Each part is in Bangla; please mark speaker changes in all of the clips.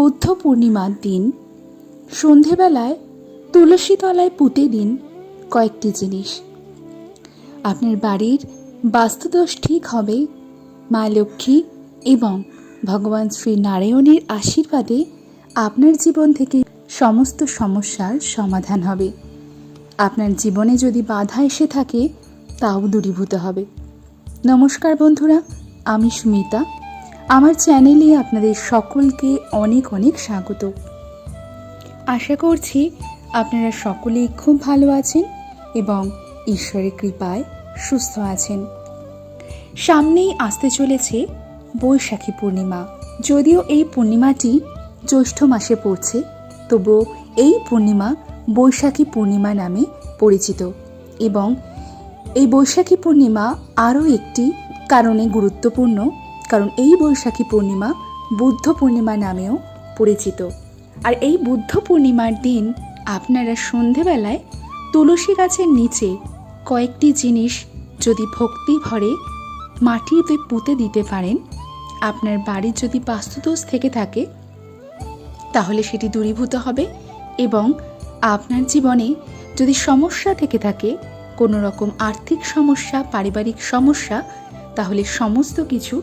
Speaker 1: বুদ্ধ পূর্ণিমার দিন, সন্ধেবেলায় তুলসী তলায় পুঁতে দিন কয়েকটি জিনিস। আপনার বাড়ির বাস্তুদোষ ঠিক হবে, মা লক্ষ্মী এবং ভগবান শ্রী নারায়ণের আশীর্বাদে আপনার জীবন থেকে সমস্ত সমস্যার সমাধান হবে। আপনার জীবনে যদি বাধা এসে থাকে, তাও দূরীভূত হবে। নমস্কার বন্ধুরা, আমি সুমিতা। আমার চ্যানেলে আপনাদের সকলকে অনেক অনেক স্বাগত। আশা করছি আপনারা সকলেই খুব ভালো আছেন এবং ঈশ্বরের কৃপায় সুস্থ আছেন। সামনেই আসতে চলেছে বৈশাখী পূর্ণিমা। যদিও এই পূর্ণিমাটি জ্যৈষ্ঠ মাসে পড়ছে, তবুও এই পূর্ণিমা বৈশাখী পূর্ণিমা নামে পরিচিত এবং এই বৈশাখী পূর্ণিমা আরও একটি কারণে গুরুত্বপূর্ণ কারণ এই বৈশাখী পূর্ণিমা বুদ্ধ পূর্ণিমা নামেও পরিচিত। আর এই বুদ্ধ পূর্ণিমার দিন আপনারা সন্ধেবেলায় তুলসী গাছের নিচে কয়েকটি জিনিস যদি ভক্তি ভরে মাটিতে পুঁতে দিতে পারেন, আপনার বাড়ির যদি বাস্তুদোষ থেকে থাকে, তাহলে সেটি দূরীভূত হবে এবং আপনার জীবনে যদি সমস্যা থেকে থাকে, কোনো রকম আর্থিক সমস্যা, পারিবারিক সমস্যা, তাহলে সমস্ত কিছু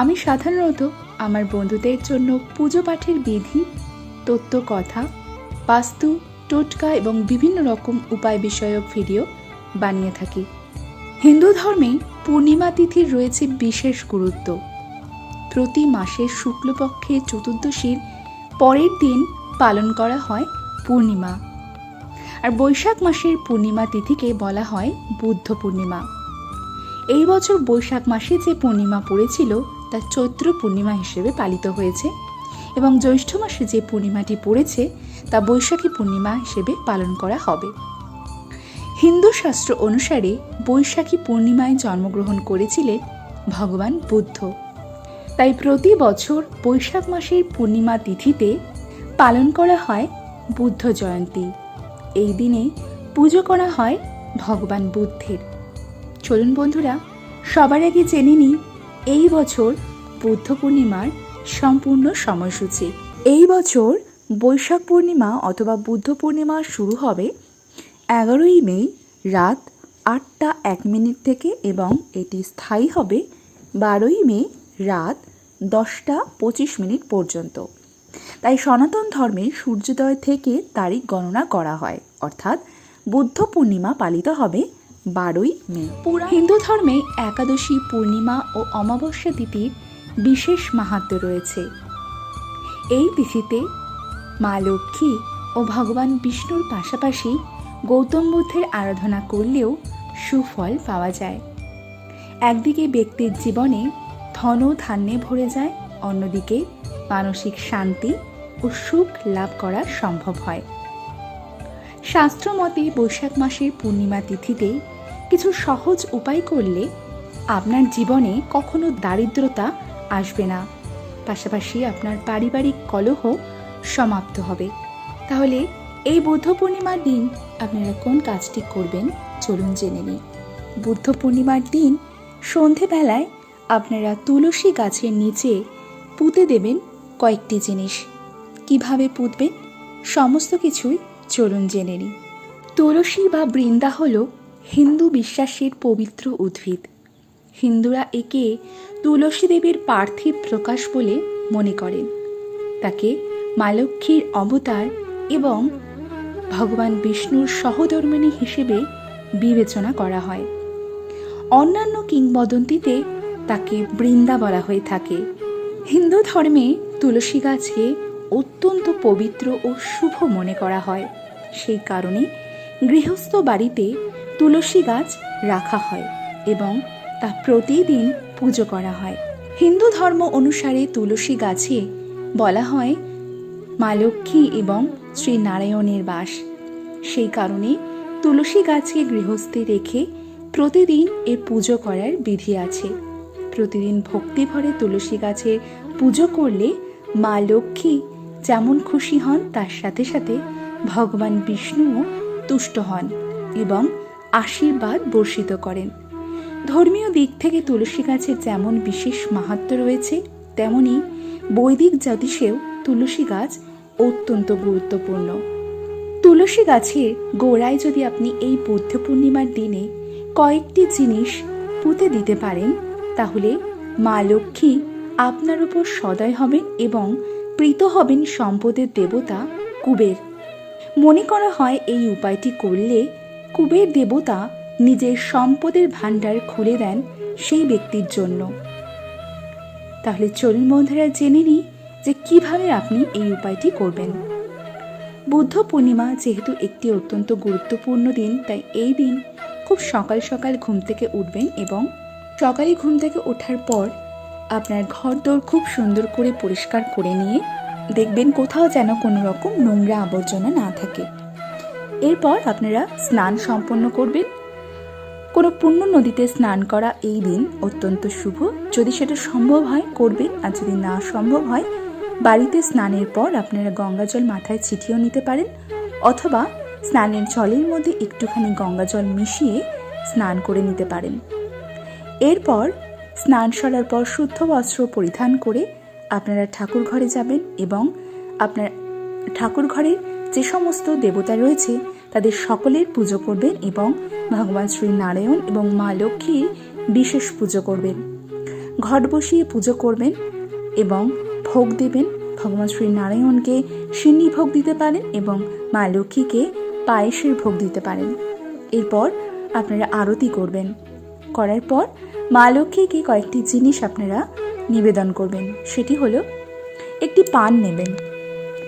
Speaker 1: আমি সাধারণত আমার বন্ধুদের জন্য পুজো পাঠের বিধি, তত্ত্ব কথা, বাস্তু, টোটকা এবং বিভিন্ন রকম উপায় বিষয়ক ভিডিও বানিয়ে থাকি। হিন্দু ধর্মে পূর্ণিমা তিথির রয়েছে বিশেষ গুরুত্ব। প্রতি মাসের শুক্লপক্ষের চতুর্দশীর পরের দিন পালন করা হয় পূর্ণিমা। আর বৈশাখ মাসের পূর্ণিমা তিথিকে বলা হয় বুদ্ধ পূর্ণিমা। এই বছর বৈশাখ মাসে যে পূর্ণিমা পড়েছিল তা চৈত্র পূর্ণিমা হিসেবে পালিত হয়েছে এবং জ্যৈষ্ঠ মাসে যে পূর্ণিমাটি পড়েছে তা বৈশাখী পূর্ণিমা হিসেবে পালন করা হবে। হিন্দু শাস্ত্র অনুসারে বৈশাখী পূর্ণিমায় জন্মগ্রহণ করেছিলেন ভগবান বুদ্ধ। তাই প্রতি বছর বৈশাখ মাসের পূর্ণিমা তিথিতে পালন করা হয় বুদ্ধ জয়ন্তী। এই দিনে পুজো করা হয় ভগবান বুদ্ধের। চলুন বন্ধুরা, সবার আগে জেনে নিই এই বছর বুদ্ধ পূর্ণিমার সম্পূর্ণ সময়সূচি। এই বছর বৈশাখ পূর্ণিমা অথবা বুদ্ধ পূর্ণিমা শুরু হবে এগারোই মে রাত আটটা এক মিনিট থেকে এবং এটি স্থায়ী হবে বারোই মে রাত দশটা পঁচিশ মিনিট পর্যন্ত। তাই সনাতন ধর্মে সূর্যোদয় থেকে তারিখ গণনা করা হয়। অর্থাৎ বুদ্ধ পূর্ণিমা পালিত হবে বারোই মে। হিন্দু ধর্মে একাদশী পূর্ণিমা ও অমাবস্যা তিথির বিশেষ মাহাত্ম্য রয়েছে। এই তিথিতে মা লক্ষ্মী ও ভগবান বিষ্ণুর পাশাপাশি গৌতম বুদ্ধের আরাধনা করলেও সুফল পাওয়া যায়। একদিকে ব্যক্তির জীবনে ধন ধান্যে ভরে যায় অন্যদিকে মানসিক শান্তি ও সুখ লাভ করা সম্ভব হয়। শাস্ত্রমতে বৈশাখ মাসের পূর্ণিমা তিথিতে কিছু সহজ উপায় করলে আপনার জীবনে কখনো দারিদ্রতা আসবে না। পাশাপাশি আপনার পারিবারিক কলহ সমাপ্ত হবে। তাহলে এই বুদ্ধ পূর্ণিমার দিন আপনারা কোন কাজটি করবেন চলুন জেনে নিই। বুদ্ধ পূর্ণিমার দিন সন্ধেবেলায় আপনারা তুলসী গাছের নিচে পুঁতে দেবেন কয়েকটি জিনিস। কীভাবে পুঁতবেন? সমস্ত কিছুই চলুন জেনে নিই। তুলসী বা বৃন্দা হল হিন্দু বিশ্বাসের পবিত্র উদ্ভিদ। হিন্দুরা একে তুলসী দেবীর পার্থিব প্রকাশ বলে মনে করেন। তাকে মা লক্ষ্মীর অবতার এবং ভগবান বিষ্ণুর সহধর্মিণী হিসেবে বিবেচনা করা হয়। অন্যান্য কিংবদন্তিতে তাকে বৃন্দা বলা হয়ে থাকে। হিন্দু ধর্মে তুলসী গাছকে অত্যন্ত পবিত্র ও শুভ মনে করা হয়। সেই কারণে গৃহস্থ বাড়িতে তুলসী গাছ রাখা হয় এবং তা প্রতিদিন পুজো করা হয়। হিন্দু ধর্ম অনুসারে তুলসী গাছে বলা হয় মা লক্ষ্মী এবং শ্রী নারায়ণের বাস। সেই কারণে তুলসী গাছকে গৃহস্থে রেখে প্রতিদিন এর পুজো করার বিধি আছে। প্রতিদিন ভক্তি ভরে তুলসী গাছের পুজো করলে মা লক্ষ্মী যেমন খুশি হন, তার সাথে সাথে ভগবান বিষ্ণুও তুষ্ট হন এবং আশীর্বাদ বর্ষিত করেন। ধর্মীয় দিক থেকে তুলসী গাছের যেমন বিশেষ মাহাত্ম রয়েছে, তেমনি বৈদিক জ্যোতিষেও তুলসী গাছ অত্যন্ত গুরুত্বপূর্ণ। তুলসী গাছের গোড়ায় যদি আপনি এই বুদ্ধ পূর্ণিমার দিনে কয়েকটি জিনিস পুঁতে দিতে পারেন, তাহলে মা লক্ষ্মী আপনার উপর সদয় হবেন এবং প্রীত হবেন সম্পদের দেবতা কুবের। মনে করা হয় এই উপায়টি করলে কুবের দেবতা নিজের সম্পদের ভাণ্ডার খুলে দেন সেই ব্যক্তির জন্য। তাহলে চলুন বন্ধুরা, জেনে নিই যে কীভাবে আপনি এই উপায়টি করবেন। বুদ্ধ পূর্ণিমা যেহেতু একটি অত্যন্ত গুরুত্বপূর্ণ দিন, তাই এই দিন খুব সকাল সকাল ঘুম থেকে উঠবেন এবং সকালে ঘুম থেকে ওঠার পর আপনার ঘর দোর খুব সুন্দর করে পরিষ্কার করে নিয়ে দেখবেন কোথাও যেন কোনো রকম নোংরা আবর্জনা না থাকে। এরপর আপনারা স্নান সম্পন্ন করবেন। কোনো পূর্ণ নদীতে স্নান করা এই দিন অত্যন্ত শুভ। যদি সেটা সম্ভব হয়, করবেন। আর যদি না সম্ভব হয়, বাড়িতে স্নানের পর আপনারা গঙ্গা জল মাথায় ছিটিয়েও নিতে পারেন। অথবা স্নানের জলের মধ্যে একটুখানি গঙ্গা জল মিশিয়ে স্নান করে নিতে পারেন। এরপর স্নান সারার পর শুদ্ধ বস্ত্র পরিধান করে আপনারা ঠাকুর ঘরে যাবেন এবং আপনার ঠাকুর ঘরের যে সমস্ত দেবতা রয়েছে, তাদের সকলের পুজো করবেন এবং ভগবান শ্রী নারায়ণ এবং মা লক্ষ্মীর বিশেষ পুজো করবেন। ঘট বসিয়ে পুজো করবেন এবং ভোগ দেবেন। ভগবান শ্রী নারায়ণকে সিন্নি ভোগ দিতে পারেন এবং মা লক্ষ্মীকে পায়েসের ভোগ দিতে পারেন। এরপর আপনারা আরতি করবেন। করার পর মা লক্ষ্মীকে কয়েকটি জিনিস আপনারা নিবেদন করবেন। সেটি হলো, একটি পান নেবেন।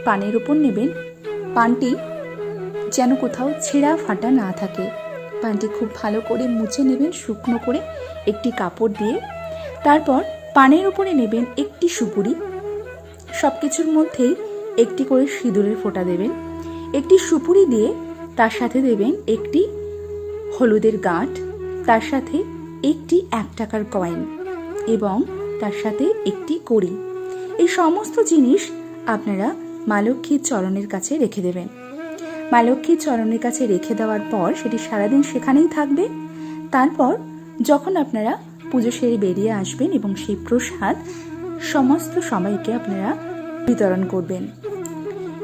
Speaker 1: পানের উপর নেবেন পানটি যেন কোথাও ছেঁড়া ফাটা না থাকে। পানটি খুব ভালো করে মুছে নেবেন শুকনো করে একটি কাপড় দিয়ে। তারপর পানের উপরে নেবেন একটি সুপুরি। সব কিছুর মধ্যেই একটি করে সিঁদুরের ফোঁটা দেবেন। একটি সুপুরি দিয়ে তার সাথে দেবেন একটি হলুদের গাঁট, তার সাথে একটি এক টাকার কয়েন এবং তার সাথে একটি কড়ি। এই সমস্ত জিনিস আপনারা মা লক্ষ্মীর চরণের কাছে রেখে দেবেন মা লক্ষ্মীর চরণের কাছে রেখে দেওয়ার পর সেটি সারাদিন সেখানেই থাকবে। তারপর যখন আপনারা পুজো সেরে বেরিয়ে আসবেন এবং সেই প্রসাদ সমস্ত সবাইকে আপনারা বিতরণ করবেন।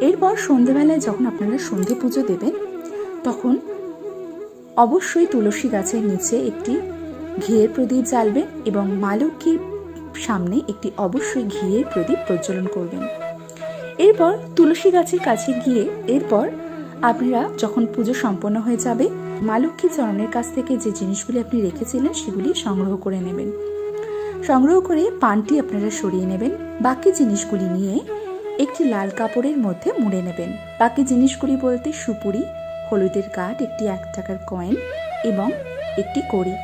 Speaker 1: এরপর সন্ধেবেলায় যখন আপনারা সন্ধে পুজো দেবেন, তখন অবশ্যই তুলসী গাছের নিচে একটি ঘিয়ের প্রদীপ জ্বালবেন এবং মা লক্ষ্মীর সামনে একটি অবশ্যই ঘিয়ের প্রদীপ প্রজ্বলন করবেন। এরপর তুলসী গাছের কাছে গিয়ে এরপর আপনারা যখন পুজো সম্পন্ন হয়ে যাবে, মা লক্ষ্মী চরণের কাছ থেকে যে জিনিসগুলি আপনি রেখেছিলেন সেগুলি সংগ্রহ করে নেবেন। সংগ্রহ করে পানটি আপনারা সরিয়ে নেবেন। বাকি জিনিসগুলি নিয়ে একটি লাল কাপড়ের মধ্যে মুড়ে নেবেন। বাকি জিনিসগুলি বলতে সুপুরি, হলুদের কাঠ, একটি এক টাকার কয়েন এবং একটি কড়ি।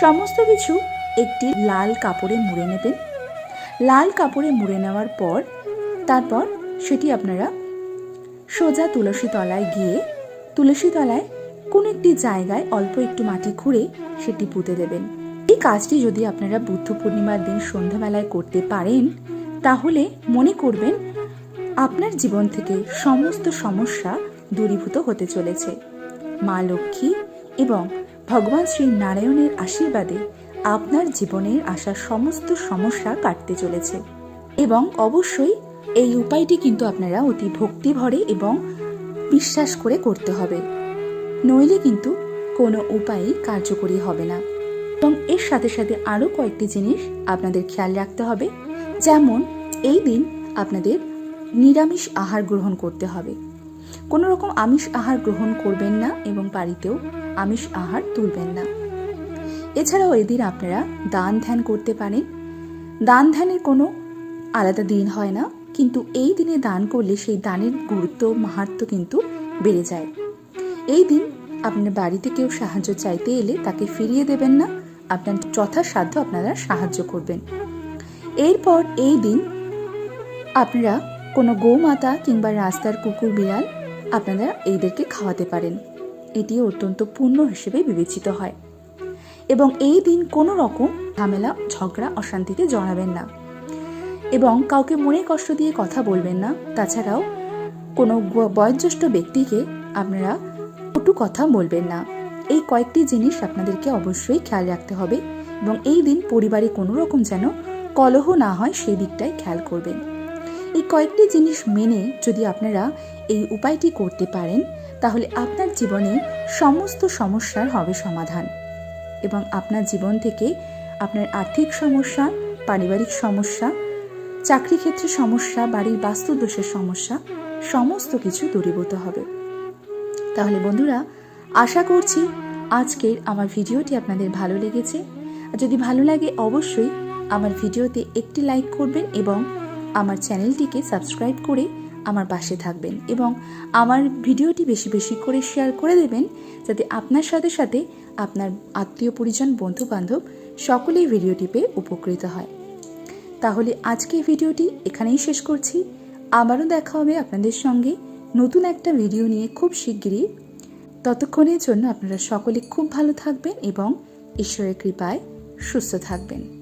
Speaker 1: সমস্ত কিছু একটি লাল কাপড়ে মুড়ে নেবেন। লাল কাপড়ে মুড়ে নেওয়ার পর তারপর সেটি আপনারা সোজা তুলসী তলায় গিয়ে, তুলসী তলায় কোনো একটি জায়গায় অল্প একটু মাটি খুঁড়ে সেটি পুঁতে দেবেন। এই কাজটি যদি আপনারা বুদ্ধ পূর্ণিমার দিন সন্ধ্যাবেলায় করতে পারেন, তাহলে মনে করবেন আপনার জীবন থেকে সমস্ত সমস্যা দূরীভূত হতে চলেছে। মা লক্ষ্মী এবং ভগবান শ্রী নারায়ণের আশীর্বাদে আপনার জীবনের আসা সমস্ত সমস্যা কাটতে চলেছে এবং অবশ্যই এই উপায়টি কিন্তু আপনারা অতি ভক্তি ভরে এবং বিশ্বাস করে করতে হবে। নইলে কিন্তু কোনো উপায়ই কার্যকরী হবে না। এবং এর সাথে সাথে আরও কয়েকটি জিনিস আপনাদের খেয়াল রাখতে হবে। যেমন, এই দিন আপনাদের নিরামিষ আহার গ্রহণ করতে হবে। কোনো রকম আমিষ আহার গ্রহণ করবেন না এবং বাড়িতেও আমিষ আহার তুলবেন না। এছাড়াও এদিন আপনারা দান ধ্যান করতে পারেন। দান ধ্যানের কোনো আলাদা দিন হয় না। কিন্তু এই দিনে দান করলে সেই দানের গুরুত্ব, মাহাত্ম কিন্তু বেড়ে যায়। এই দিন আপনার বাড়িতে কেউ সাহায্য চাইতে এলে তাকে ফিরিয়ে দেবেন না। আপনার যথাসাধ্য আপনারা সাহায্য করবেন। এরপর এই দিন আপনারা কোনো গোমাতা কিংবা রাস্তার কুকুর, বিড়াল আপনারা এইদেরকে খাওয়াতে পারেন। এটি অত্যন্ত পূর্ণ হিসেবে বিবেচিত হয়। এবং এই দিন কোনো রকম ঝামেলা, ঝগড়া, অশান্তিতে জড়াবেন না। এবং কাউকে মনে কষ্ট দিয়ে কথা বলবেন না। তাছাড়াও কোনো বয়োজ্যেষ্ঠ ব্যক্তিকে আপনারা কটু কথা বলবেন না। এই কয়েকটি জিনিস আপনাদেরকে অবশ্যই খেয়াল রাখতে হবে এবং এই দিন পরিবারে কোনো রকম যেন কলহ না হয় সেই দিকটাই খেয়াল করবেন। এই কয়েকটি জিনিস মেনে যদি আপনারা এই উপায়টি করতে পারেন, তাহলে আপনার জীবনে সমস্ত সমস্যার হবে সমাধান এবং আপনার জীবন থেকে আপনার আর্থিক সমস্যা, পারিবারিক সমস্যা চাকরি ক্ষেত্রে সমস্যা, বাড়ির বাস্তুদোষের সমস্যা, সমস্ত কিছু দূরীভূত হবে। তাহলে বন্ধুরা, আশা করছি আজকের আমার ভিডিওটি আপনাদের ভালো লেগেছে। যদি ভালো লাগে, অবশ্যই আমার ভিডিওতে একটি লাইক করবেন এবং আমার চ্যানেলটিকে সাবস্ক্রাইব করে আমার পাশে থাকবেন এবং আমার ভিডিওটি বেশি বেশি করে শেয়ার করে দেবেন যাতে আপনার সাথে সাথে আপনার আত্মীয় পরিজন বন্ধু বান্ধব সকলেই ভিডিওটি পেয়ে উপকৃত হয়। তাহলে আজকে ভিডিওটি এখানেই শেষ করছি। আবারও দেখা হবে আপনাদের সঙ্গে নতুন একটা ভিডিও নিয়ে খুব শিগগিরই। ততক্ষণের জন্য আপনারা সকলে খুব ভালো থাকবেন এবং ঈশ্বরের কৃপায় সুস্থ থাকবেন।